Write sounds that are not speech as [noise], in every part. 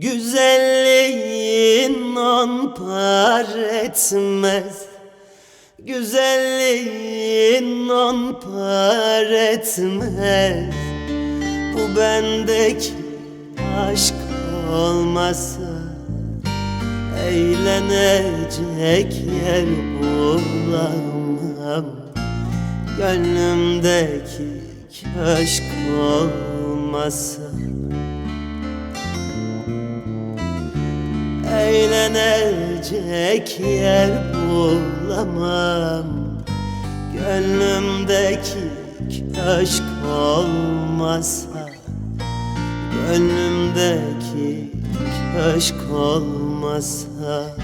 Güzelliğin on etmez. Güzelliğin on etmez. Bu bendeki aşk olmasa Eğlenecek yer bulamam. Gönlümdeki köşk olmasa Eğlenecek yer bulamam. Gönlümdeki köşk olmasa Gönlümdeki köşk olmasa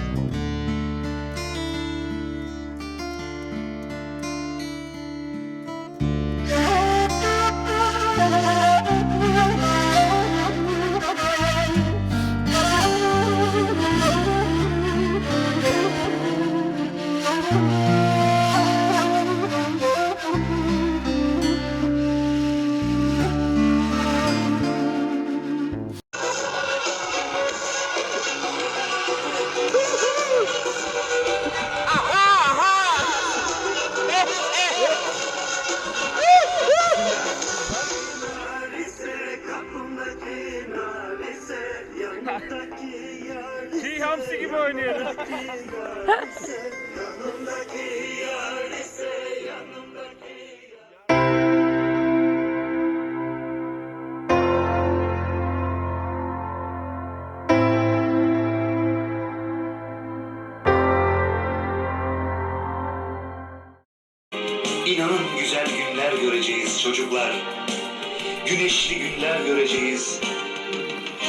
İnanın güzel günler göreceğiz çocuklar. Güneşli günler göreceğiz.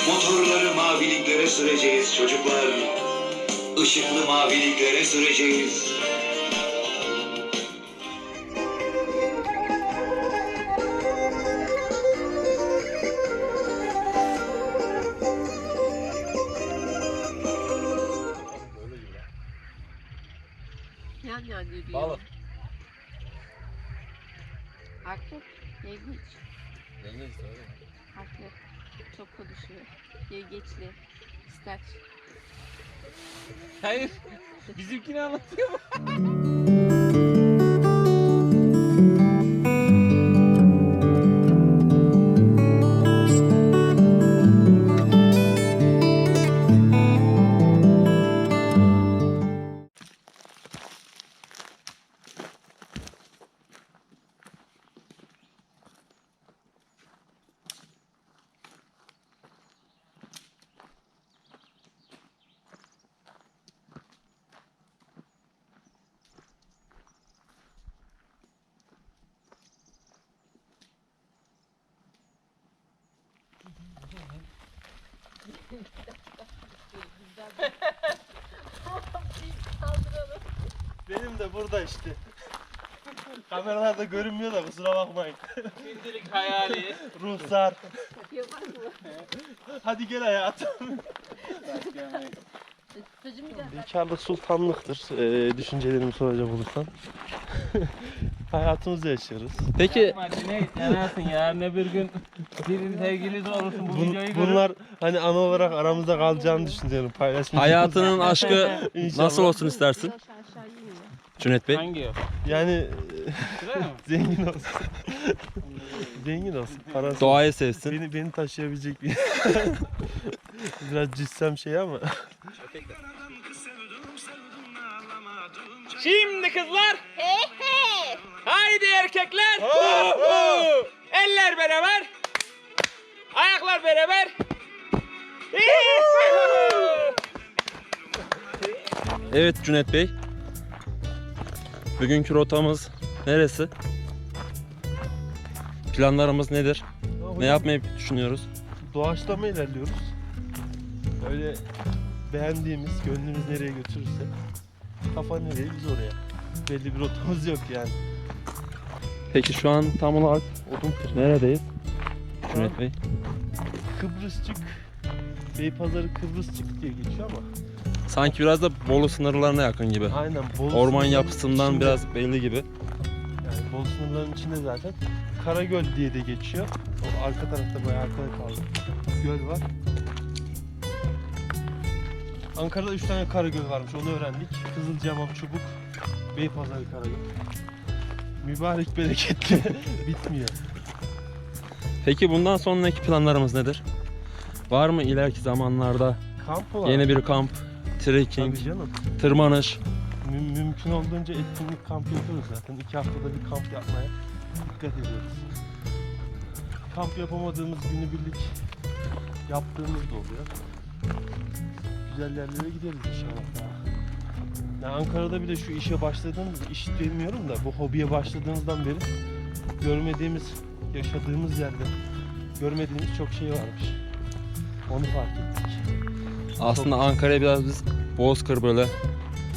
Motorları maviliklere süreceğiz çocuklar. Işıklı maviliklere süreceğiz. Yan yan yürüyor. Balık. Haklı. Yengeç. Haklı. Çok konuşuyor. Yengeçli. İster. Hayır. Bizimkini anlatıyor mu? [laughs] Benim de burada işte. [laughs] Kameralarda görünmüyor da kusura bakmayın. Şimdilik hayali. Ruhsar. Hadi gel hayatım. Bekarlık sultanlıktır. Ee, düşüncelerimi soracak olursan. [laughs] Hayatımızı yaşıyoruz. Peki Hadi ne yanarsın yarın öbür gün bir sevgili de olursun bu Bun- videoyu görüp. bunlar hani ana olarak aramızda kalacağını düşünüyorum. Paylaşmayacağım. hayatının aşkı [laughs] İnşallah. nasıl olsun istersin. Cüneyt Bey? Hangi o? Yani Şuraya mı? [laughs] zengin olsun. [laughs] zengin olsun. Parası. Doğayı sevsin. Beni, beni taşıyabilecek bir Biraz cüssem şey ama. Şimdi kızlar. Haydi erkekler. Eller beraber. Ayaklar beraber. Evet Cüneyt Bey. Bugünkü rotamız neresi? Planlarımız nedir? Ne yapmayı düşünüyoruz? Doğaçlama ilerliyoruz. Öyle beğendiğimiz, gönlümüz nereye götürürse kafa nereye biz oraya. Belli bir rotamız yok yani. Peki şu an tam olarak Odun kırı. neredeyiz? Cüneyt Bey. Kıbrısçık, Beypazarı Kıbrısçık diye geçiyor ama Sanki biraz da Bolu sınırlarına yakın gibi. aynen Bolu Orman sınırlarının yapısından içinde- biraz belli gibi. yani Bolu sınırlarının içinde zaten Karagöl diye de geçiyor. O arka tarafta bayağı arkada kaldı. Göl var. Ankara'da 3 tane Karagöl varmış onu öğrendik. Kızılcahamam, Çubuk, Beypazarı Karagöl. Mübarek bereketli [laughs] bitmiyor. Peki bundan sonraki planlarımız nedir? Var mı ileriki zamanlarda Kamp olarak. yeni bir kamp, trekking, Tabii canım. tırmanış? Müm- mümkün olduğunca etkinlik kamp yapıyoruz zaten. İki haftada bir kamp yapmaya dikkat ediyoruz. Kamp yapamadığımız günübirlik yaptığımız da oluyor. Güzel yerlere gideriz inşallah daha. Yani Ankara'da bile şu işe başladığımız, iş demiyorum da bu hobiye başladığımızdan beri görmediğimiz, yaşadığımız yerde görmediğimiz çok şey varmış. Onu fark ettik. Aslında Ankara'ya biraz biz Bozkır böyle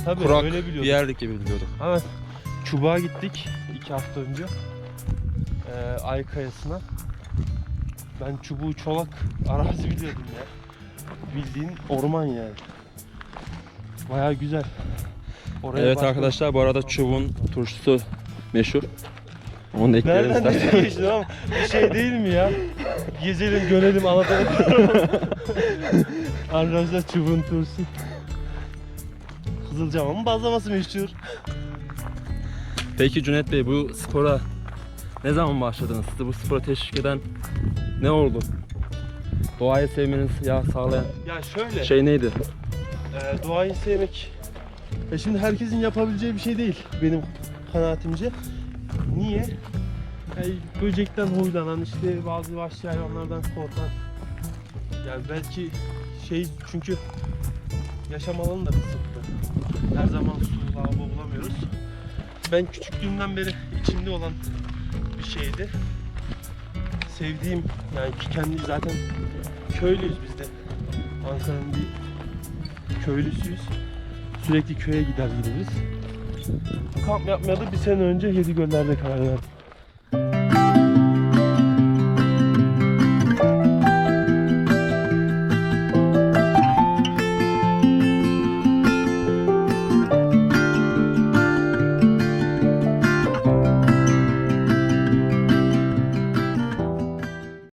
Tabii kurak öyle bir biliyorduk. yerdik gibi biliyorduk. Evet. Çubuğa gittik iki hafta önce. Ee, Ay Kayası'na. Ben çubuğu çolak arazi biliyordum ya. Bildiğin orman yani. Baya güzel. Oraya Evet başka- arkadaşlar bu arada çubuğun turşusu meşhur. Onu da ekleyelim Nereden [laughs] değiştin ama bir şey değil mi ya? Gezelim, görelim, anlatalım. [laughs] Arkadaşlar çubuğun turşusu. Kızılcahamamın bazlaması meşhur. Peki Cüneyt Bey bu spora ne zaman başladınız? Sizi bu spora teşvik eden ne oldu? Doğayı sevmeniz ya sağlayan Ya şöyle. şey neydi? Ee, doğayı sevmek e şimdi herkesin yapabileceği bir şey değil benim kanaatimce. Niye? Yani böcekten huylanan işte bazı vahşi hayvanlardan korkan yani belki şey çünkü yaşam alanı da kısıtlı. Her zaman su, lavabo bulamıyoruz. Ben küçüklüğümden beri içimde olan bir şeydi. Sevdiğim yani kendi zaten köylüyüz biz de. Ankara'nın bir köylüsüyüz. Sürekli köye gider gideriz. Kamp yapmaya da bir sene önce Yedigöller'de karar verdim.